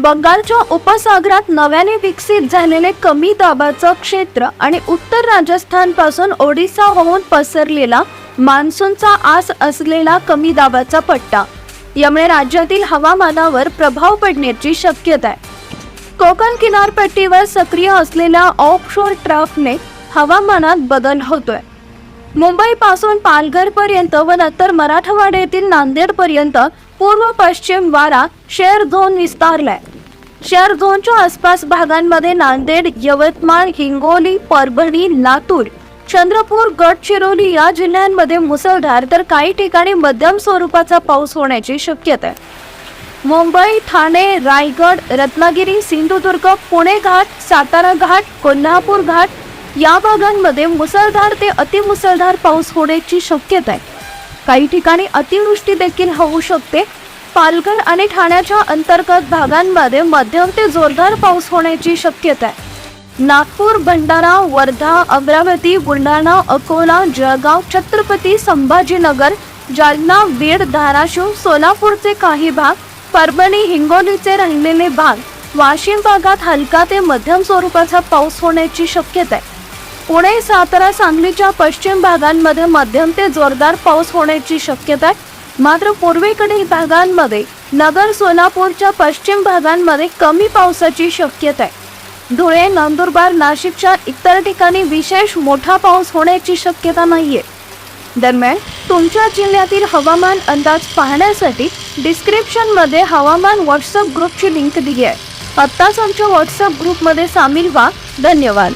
बंगालच्या उपसागरात नव्याने विकसित झालेले कमी दाबाचं क्षेत्र आणि उत्तर राजस्थानपासून ओडिसा होऊन पसरलेला मान्सूनचा आस असलेला कमी दाबाचा पट्टा. यामुळे राज्यातील हवामानावर प्रभाव पडण्याची शक्यता आहे. कोकण किनारपट्टीवर सक्रिय असलेल्या ऑफशोर ट्रफने हवामानात बदल होतोय. मुंबईपासून पालघरपर्यंत व नंतर मराठवाड्यातील नांदेडपर्यंत पूर्व पश्चिम वारा शेअर झोन विस्तारलाय. शेअर झोनच्या आसपास भागांमध्ये नांदेड यवतमाळ हिंगोली परभणी लातूर चंद्रपूर गडचिरोली या जिल्ह्यांमध्ये मुसळधार तर काही ठिकाणी मध्यम स्वरूपाचा पाऊस होण्याची शक्यता आहे. मुंबई ठाणे रायगड रत्नागिरी सिंधुदुर्ग पुणे घाट सातारा घाट कोल्हापूर घाट या भागांमध्ये मुसळधार ते अतिमुसळधार पाऊस होण्याची शक्यता आहे काही ठिकाणी अतिवृष्टी देखील होऊ शकते. पालघर आणि ठाण्याच्या अंतर्गत भागांमध्ये मध्यम ते जोरदार पाऊस होण्याची शक्यता आहे नागपूर भंडारा वर्धा अमरावती बुलढाणा अकोला जळगाव छत्रपती संभाजीनगर जालना बीड धाराशिव सोलापूरचे काही भाग परभणी हिंगोलीचे राहिलेले भाग वाशिम भागात हलका ते मध्यम स्वरूपाचा पाऊस होण्याची शक्यता आहे पुणे सातारा सांगलीच्या पश्चिम भागांमध्ये मध्यम ते जोरदार पाऊस होण्याची शक्यता आहे. मात्र पूर्वेकडील भागांमध्ये नगर सोलापूरच्या पश्चिम भागांमध्ये कमी पावसाची शक्यता आहे. धुळे नंदुरबार नाशिकच्या इतर ठिकाणी विशेष मोठा पाऊस होण्याची शक्यता नाहीये. दरम्यान तुमच्या जिल्ह्यातील हवामान अंदाज पाहण्यासाठी डिस्क्रिप्शनमध्ये हवामान व्हॉट्सअप ग्रुपची लिंक दिली आहे. आत्ताच आमच्या व्हॉट्सअप ग्रुपमध्ये सामील व्हा. धन्यवाद.